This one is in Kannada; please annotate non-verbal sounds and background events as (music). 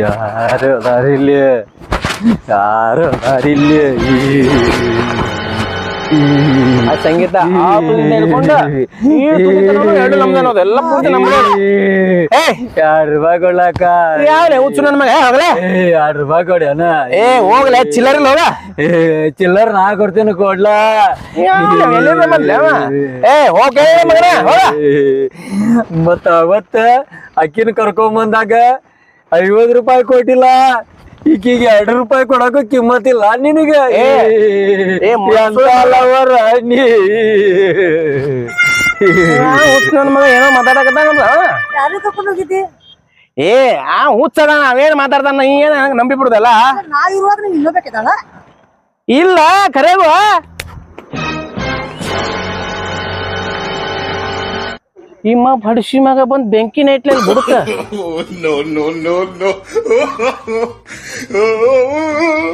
ಯಾರು ಅದಾರಿಲ್ಲ ಯಾರು ಅದಾರಿಲ್ಲ ಆ ಸಂಗೀತ ಆ ತುದಿಯಿಂದ ಹಿಡ್ಕೊಂಡು ಈ ತುದಿ ಎರಡು ನಮ್ದೇ ಅನ್ನೋದು, ಎಲ್ಲ ಪೂರ್ತಿ ನಮ್ದೇ ಏ ಎರಡು ರೂಪಾಯಿ ಕೊಡ್ಲಾಕ ಯಾವ್ಲೆ ಹುಚ್ಚು ನನ್ನ ಮಗ ಹೋಗಲೇ ಏ ಎರಡು ರೂಪಾಯಿ ಕೊಡಿ ಅಣ್ಣ. ಏ ಹೋಗ್ಲೇ ಚಿಲ್ಲರೆ ಹೋಗ ಏ ಚಿಲ್ಲರ್ ನಾ ಕೊಡ್ತೀನಿ ಕೊಡ್ಲಾ? ಏ ಹೋಗೇ ಮಗನ ಹೋಗ ಮತ್ತ ಅವತ್ತ ಅಕ್ಕಿನ ಕರ್ಕೊಂಬಂದಾಗ ಐವತ್ ರೂಪಾಯಿ ಕೊಟ್ಟಿಲ್ಲ. ಈಕಿಗೆ ಎರಡು ರೂಪಾಯಿ ಕೊಡಕ್ಕೂ ಕಿಮ್ಮತ್ತಿಲ್ಲ ನಿನಗೆ. ಏ, ಏ, ಮನ್ಸು- ಲವರ್ ನೀ ಹುಚ್ಚು ನನ್ನ ಮಗ ಏನೋ ಮಾತಾಡಕತ್ತಾನಲ್ಲ. ಯಾರು ಕರ್ಕೊಂಡು ಹೋಗಿದ್ದಿ? ಏ ಆ ಹುಚ್ಚದ ನಾವೇನ್ ಮಾತಾಡ್ತಾನ? ನೀ ಏನ್ ನಂಬಿ ಬಿಡುದಲ್ಲ ನಾ ಇರುವಾಗ ಇಲ್ಲ ಕರೇಗು. ಇಮ್ಮ ಬಡ್ಸಿ ಮಗ ಬಂದ್ ಬೆಂಕಿನ ಇಟ್ಲಿ ಬುಡಕ (laughs) no. (laughs)